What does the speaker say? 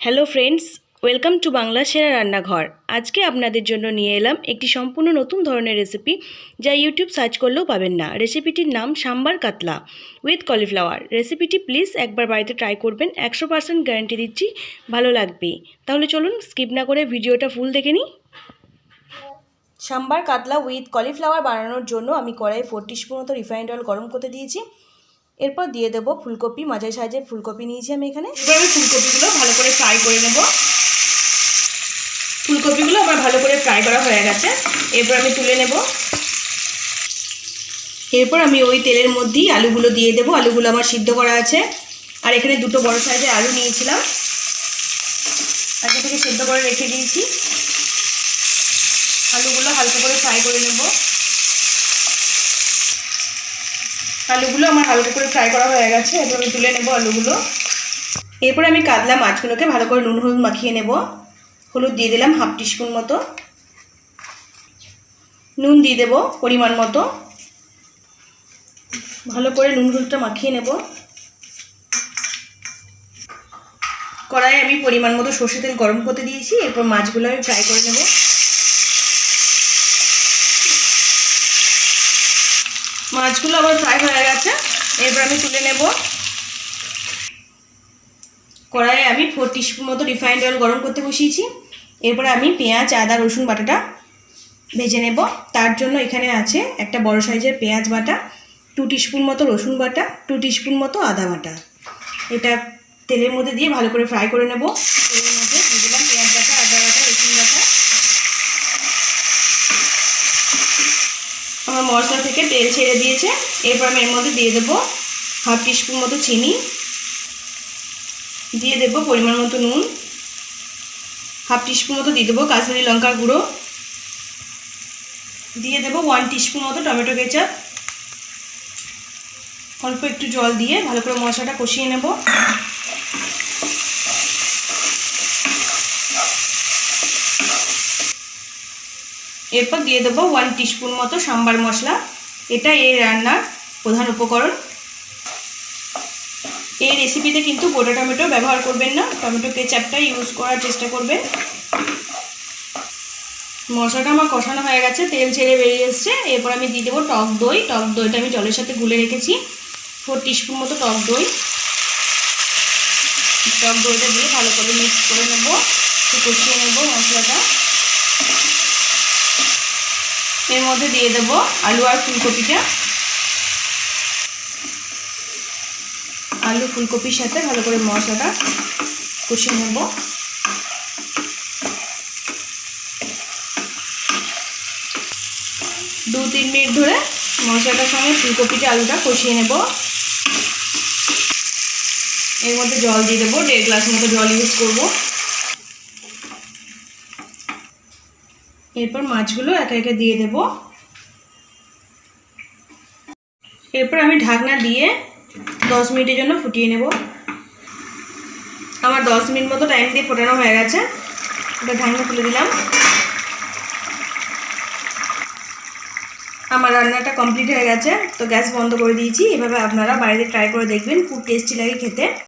Hello friends welcome to Bangla Sera Rannaghar আজকে আপনাদের জন্য নিয়ে এলাম একটি সম্পূর্ণ নতুন ধরনের রেসিপি যা ইউটিউব সার্চ করলেও পাবেন না। রেসিপিটির নাম সাম্বার কাতলা উইথ কলিফ্লাওয়ার রেসিপিটি প্লিজ একবার বাড়িতে ট্রাই করবেন। একশো পার্সেন্ট গ্যারান্টি দিচ্ছি, ভালো লাগবে। তাহলে চলুন স্কিপ না করে ভিডিওটা ফুল দেখে নিই। সাম্বার কাতলা উইথ কলিফ্লাওয়ার বানানোর জন্য আমি কড়াই ফোর টিস্পুন মতো রিফাইন্ড অয়েল গরম করতে দিয়েছি। এরপর দিয়ে দেবো ফুলকপি, মাঝারি সাইজের ফুলকপি নিয়েছি আমি এখানে। এবার আমি ফুলকপিগুলো ভালো করে ফ্রাই করে নেব। ফুলকপিগুলো আমার ভালো করে ফ্রাই করা হয়ে গেছে। এরপর আমি তুলে নেব। এরপর আমি ওই তেলের মধ্যেই আলুগুলো দিয়ে দেবো। আলুগুলো আমার সিদ্ধ করা আছে। আর এখানে দুটো বড় সাইজের আলু নিয়েছিলাম। আগে থেকে সেদ্ধ করে রেখে দিয়েছি। আলুগুলো হালকা করে ফ্রাই করে নেব। আলুগুলো আমার হালকা করে ফ্রাই করা হয়ে গেছে এরপর আমি তুলে নেব আলুগুলো। এরপরে আমি কাতলা মাছগুলোকে ভালো করে নুন, হলুদ মাখিয়ে নেব। হলুদ দিয়ে দিলাম হাফ টিস্পুন মতো। নুন দিয়ে দেবো পরিমাণ মতো। ভালো করে নুন, হলুদটা মাখিয়ে নেব। কড়াই আমি পরিমাণ মতো সর্ষে তেল গরম করতে দিয়েছি, এরপর মাছগুলো আমি ফ্রাই করে নেব। মাছগুলো আবার ফ্রাই হয়ে গেছে। এরপর আমি তুলে নেব। কড়াইয়ে আমি ফোর টিস্পুন মতো রিফাইন্ড অয়েল গরম করতে বসিয়েছি। এরপরে আমি পেঁয়াজ, আদা, রসুন, বাটাটা ভেজে নেব। তার জন্য এখানে আছে একটা বড় সাইজের পেঁয়াজ বাটা টু টিস্পুন মতো রসুন বাটা টু টিস্পুন মতো আদা বাটা। এটা তেলের মধ্যে দিয়ে ভালো করে ফ্রাই করে নেব। তেলের মধ্যে দিয়ে দিলাম পেঁয়াজ বাটা, আদা বাটা, রসুন বাটা। আমার মশলা থেকে তেল ছেড়ে দিয়েছে। এরপর আমি এর মধ্যে দিয়ে দেবো হাফ টিস্পুন মতো চিনি। দিয়ে দেবো পরিমাণ মতো নুন। হাফ টিস্পুন মতো দিয়ে দেবো কাশ্মীরি লঙ্কার গুঁড়ো। দিয়ে দেবো ওয়ান টিস্পুন মতো টমেটো কেচাপ। অল্প একটু জল দিয়ে ভালো করে মশলাটা কষিয়ে নেব। এরপর দিয়ে দেবো ওয়ান টিস্পুন মতো সাম্বার মশলা। এটা এই রান্নার প্রধান উপকরণ। এই রেসিপিতে কিন্তু গোটা টমেটো ব্যবহার করবেন না। টমেটো কেচাপটা ইউজ করার চেষ্টা করবেন। মশলাটা আমার কষানো হয়ে গেছে, তেল ছেড়ে বেরিয়ে এসছে। এরপর আমি দিয়ে দেবো টক দই। টক দইটা আমি জলের সাথে গুলে রেখেছি। ফোর টিস্পুন মতো টক দই। টক দইটা দিয়ে ভালো করে মিক্স করে নেব। কষিয়ে নেব মশলাটা। এর মধ্যে দিয়ে দেবো আলু আর ফুলকপিটা। আলু, ফুলকপির সাথে ভালো করে মশলাটা কষিয়ে নেব। দু তিন মিনিট ধরে মশলাটার সঙ্গে ফুলকপিটা, আলুটা কষিয়ে নেব। এর মধ্যে জল দিয়ে দেবো, দেড় গ্লাস মতো জল ইউজ করব। এরপর মাছগুলো একে একে দিয়ে দেব। এরপর আমি ঢাকনা দিয়ে দশ মিনিটের জন্য ফুটিয়ে নেব। আমার দশ মিনিট মতো টাইম দিয়ে ফোটানো হয়ে গেছে। এটা ঢাকনা খুলে দিলাম। আমার রান্নাটা কমপ্লিট হয়ে গেছে। তো গ্যাস বন্ধ করে দিয়েছি। এভাবে আপনারা বাড়িতে ট্রাই করে দেখবেন। খুব টেস্টি লাগে খেতে।